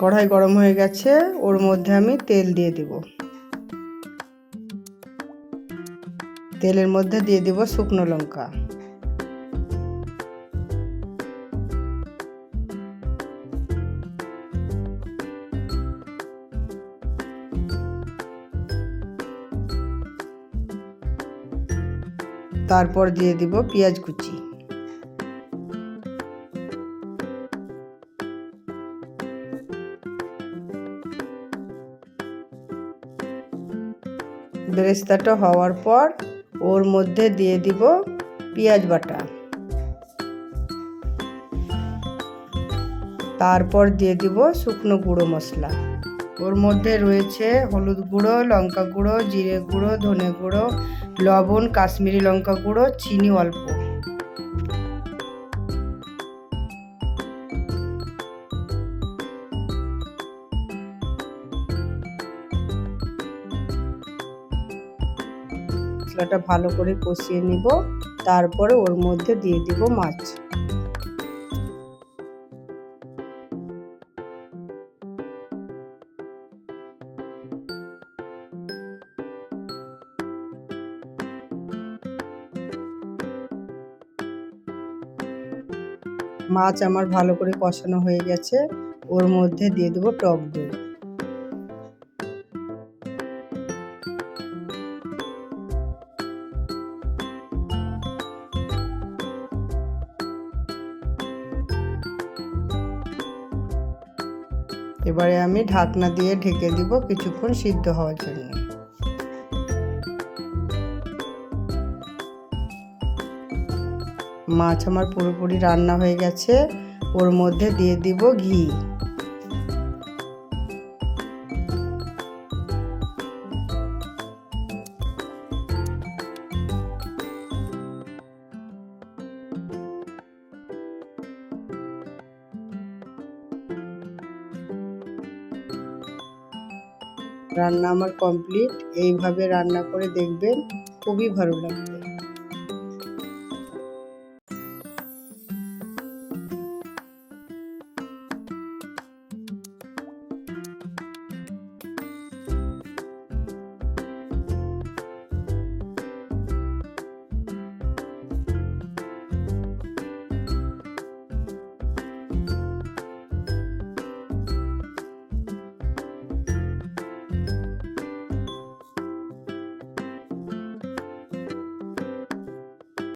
কড়াই গরম হয়ে গেছে, ওর মধ্যে আমি তেল দিয়ে দেব। তেলের মধ্যে দিয়ে দেব শুকনো লঙ্কা। তারপর দিয়ে দিব পেঁয়াজ কুচি। বেরেস্তাটা হওয়ার পর ওর মধ্যে দিয়ে দিব পেঁয়াজ বাটা। তারপর দিয়ে দিব শুকনো গুঁড়ো মশলা। ওর মধ্যে রয়েছে হলুদ গুঁড়ো, লঙ্কা গুঁড়ো, জিরে গুঁড়ো, ধনে গুঁড়ো, লবণ, কাশ্মীরি লঙ্কা গুঁড়ো, চিনি অল্প। মশলাটা ভালো করে কষিয়ে নিব। তারপরে ওর মধ্যে দিয়ে দিব মাছ। মাছ আমার ভালো করে কষানো হয়ে গেছে। ওর মধ্যে দিয়ে দেবো টক দই। এবারে আমি ঢাকনা দিয়ে ঢেকে দিব কিছুক্ষণ সিদ্ধ হওয়ার জন্য। মাছ আমার পুরোপুরি রান্না হয়ে গেছে। ওর মধ্যে দিয়ে দিব ঘি। রান্না আমার কমপ্লিট এইভাবে রান্না করে দেখবেন খুবই ভালো লাগবে।